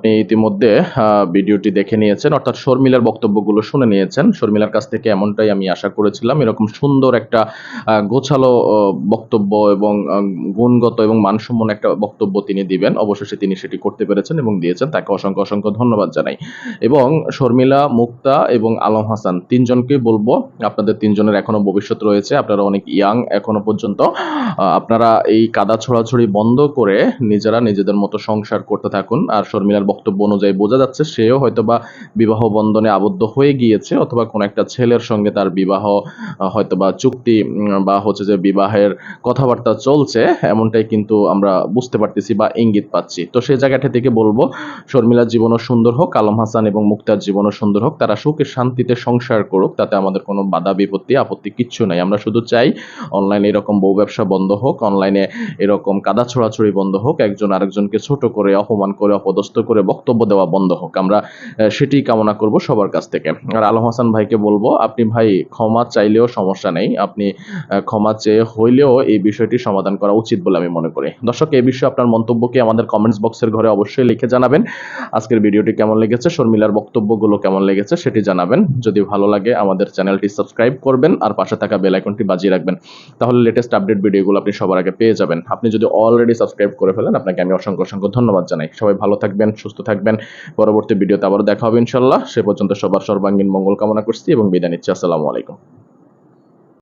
আপনি ইতিমধ্যে ভিডিওটি দেখে নিয়েছেন। অর্থাৎ শর্মিলার বক্তব্যগুলো শুনে নিয়েছেন। শর্মিলার কাছ থেকে এমনটাই আমি আশা করেছিলাম। এরকম সুন্দর একটা গোছালো বক্তব্য এবং গুণগত এবং মানসম্পন্ন একটা বক্তব্য তিনি দিবেন। অবশেষে তিনি সেটি করতে পেরেছেন এবং দিয়েছেন। তাকে অসংখ্য অসংখ্য ধন্যবাদ জানাই। এবং শর্মিলা, মুক্তা এবং আলম হাসান তিনজনকেই বলব। আপনাদের তিনজনের এখনও ভবিষ্যৎ রয়েছে। আপনারা অনেক ইয়াং এখনও পর্যন্ত। আপনারা এই কাদা ছড়াছড়ি বন্ধ করে নিজেরা নিজেদের মতো সংসার করতে থাকুন। আর শর্মিলার বক্তব্য অনুযায়ী বোঝা যাচ্ছে সেও হয়তোবা বিবাহ বন্ধনে আবদ্ধ হয়ে গিয়েছে অথবা কোনো একটা ছেলের সঙ্গে তার বিবাহ আহ, হয়তোবা চুক্তি বা হচ্ছে যে বিবাহের কথাবার্তা চলছে এমনটাই কিন্তু আমরা বুঝতে পারতেছি বা ইঙ্গিত পাচ্ছি। তো সেই জায়গাটা থেকে বলব শর্মিলার জীবনও সুন্দর হোক আলম হাসান এবং মুক্তার জীবনও সুন্দর হোক তারা সুখে শান্তিতে সংসার করুক তাতে আমাদের কোনো বাধা বিপত্তি আপত্তি কিচ্ছু নাই। আমরা শুধু চাই অনলাইনে এরকম বউ ব্যবসা বন্ধ হোক অনলাইনে এরকম কাদা ছড়াছড়ি বন্ধ হোক একজন আরেকজনকে ছোট করে অপমান করে অপদস্থ করে বক্তব্য দেওয়া বন্ধ হোক। আমরা সেটি কামনা করব সবার কাছ থেকে। আর আলম হাসান ভাইকে বলব, আপনি ভাই ক্ষমা চাইলেও সমস্যা নেই। আপনি ক্ষমা চেয়ে হইলেও এই বিষয়টি সমাধান করা উচিত বলে আমি মনে করি। দর্শক, এই বিষয়ে আপনার মন্তব্যকে আমাদের কমেন্টস বক্সের ঘরে অবশ্যই লিখে জানাবেন। আজকের ভিডিওটি কেমন লেগেছে, শর্মিলার বক্তব্যগুলো কেমন লেগেছে সেটি জানাবেন। যদি ভালো লাগে আমাদের চ্যানেলটি সাবস্ক্রাইব করবেন আর পাশে থাকা বেল আইকনটি বাজিয়ে রাখবেন। তাহলে লেটেস্ট আপডেট ভিডিওগুলো আপনি সবার আগে পেয়ে যাবেন। আপনি যদি অলরেডি সাবস্ক্রাইব করে ফেলেন, আপনাকে আমি অসংখ্য অসংখ্য ধন্যবাদ জানাই। সবাই ভালো থাকবেন থাকবেন। পরবর্তী ভিডিওতে আবারও দেখা হবে ইনশাল্লাহ সে পর্যন্ত সবার সর্বাঙ্গীন মঙ্গল কামনা করছি এবং বিদায় নিচ্ছি। আসসালামু আলাইকুম।